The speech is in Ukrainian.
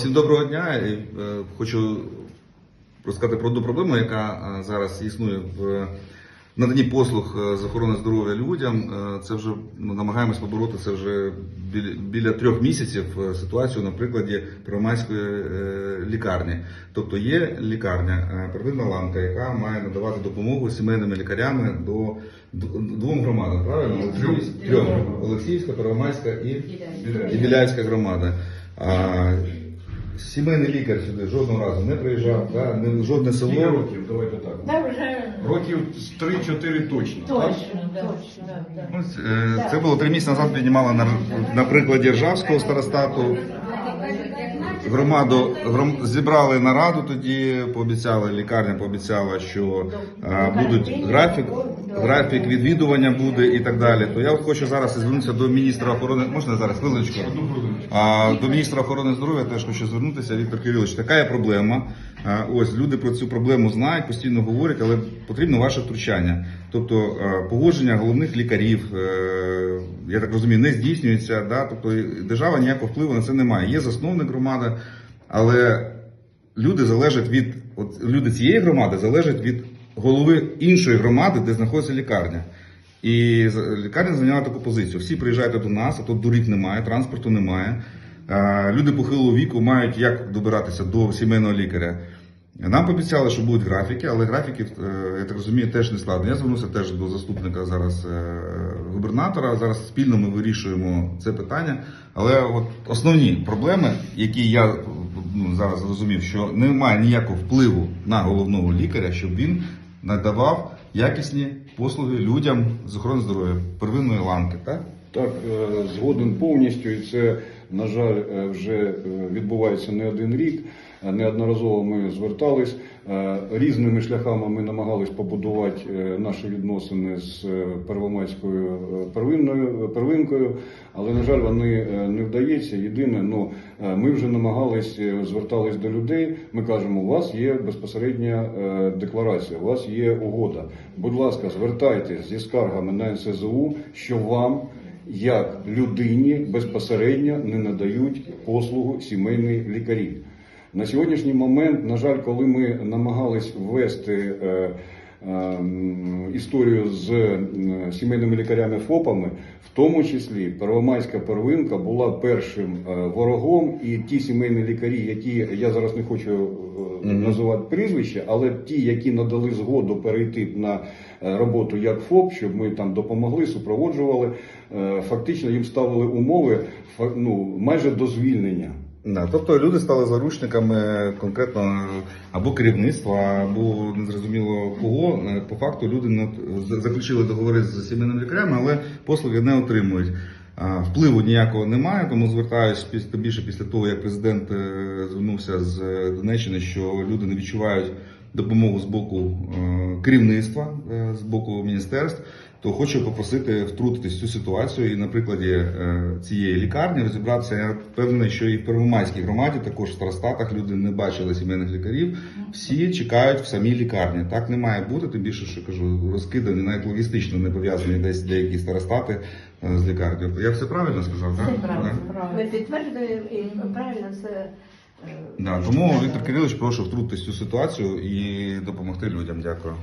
Всім доброго дня. Е, Хочу розказати про одну проблему, яка е, зараз існує в наданні послуг е, з охорони здоров'я людям. Це вже ну, намагаємось побороти це вже біля, біля трьох місяців ситуацію на прикладі Первомайської е, лікарні. Тобто є лікарня, первинна ланка, яка має надавати допомогу сімейними лікарями до двом громадам, правильно? Трьом. Олексіївська, Первомайська і і Біляйська громада. А, сімейний лікар сюди жодного разу не приїжджав, да, не, жодне Скільки село. років, давайте так. Да, вже Років з 3-4 точно. так? точно, да, точно, да, да. Ну, е, Це було три місяці назад піднімали на, на прикладі Ржавського старостату. Громаду гром, зібрали нараду тоді, пообіцяли, лікарня пообіцяла, що е, будуть графік, графік відвідування буде і так далі. То я от хочу зараз звернутися до міністра охорони. Можна зараз хвилиночку? Хвилиночку. А до міністра охорони здоров'я теж хочу звернутися. Віктор Кирилович, така є проблема. А, Ось люди про цю проблему знають, постійно говорять, але потрібно ваше втручання. Тобто е, погодження головних лікарів, е, я так розумію, не здійснюється. Да? Тобто держава ніякого впливу на це не має. Є засновник громади, але люди залежать від от люди цієї громади залежать від голови іншої громади, де знаходиться лікарня. І лікарня зайняла таку позицію. Всі приїжджаєте до нас, а тут доріг немає, транспорту немає. Е, Люди похилого віку мають як добиратися до сімейного лікаря. Нам пообіцяли, що будуть графіки, але графіків, е, я так розумію, теж не складно. Я звернувся теж до заступника зараз е, губернатора. Зараз спільно ми вирішуємо це питання. Але от основні проблеми, які я ну, зараз зрозумів, що немає ніякого впливу на головного лікаря, щоб він надавав якісні послуги людям з охорони здоров'я первинної ланки. Так? Так, е, згоден повністю, і це, на жаль, вже відбувається не один рік. Е, Неодноразово ми звертались е, різними шляхами. Ми намагались побудувати е, наші відносини з первомайською первинною первинкою, але на жаль, вони не вдається. Єдине, ну ми вже намагались звертались до людей. Ми кажемо, у вас є безпосередня декларація, у вас є угода. Будь ласка, звертайтесь зі скаргами на НСЗУ, що вам як людині безпосередньо не надають послугу сімейних лікарів. На сьогоднішній момент, на жаль, коли ми намагались ввести е, ем, історію з е, сімейними лікарями ФОПами, в тому числі Первомайська первинка була першим е, ворогом, і ті сімейні лікарі, які я зараз не хочу е, називати прізвища, але ті, які надали згоду перейти на е, роботу як ФОП, щоб ми там допомогли, супроводжували, е, фактично їм ставили умови ну, майже до звільнення. Да, тобто люди стали заручниками конкретно або керівництва, або незрозуміло кого. Е, По факту люди заключили договори з сімейними лікарями, але послуги не отримують. Впливу ніякого немає, тому звертаюся більше після того, як президент е, звернувся з е, Донеччини, що люди не відчувають допомогу з боку е, керівництва, е, з боку міністерств. То хочу попросити втрутитись в цю ситуацію і на прикладі е, цієї лікарні розібратися. Я впевнений, що і в Первомайській громаді, також в старостатах, люди не бачили сімейних лікарів. Всі чекають в самій лікарні. Так не має бути. Тим більше, що кажу, розкидані, навіть логістично не пов'язані десь деякі старостати е, з лікарнею. Я все правильно сказав, так? Все правильно, Да? правильно. Ви підтвердили і правильно все. Да, тому Віктор Кирилович, прошу втрутитись цю ситуацію і допомогти людям. Дякую.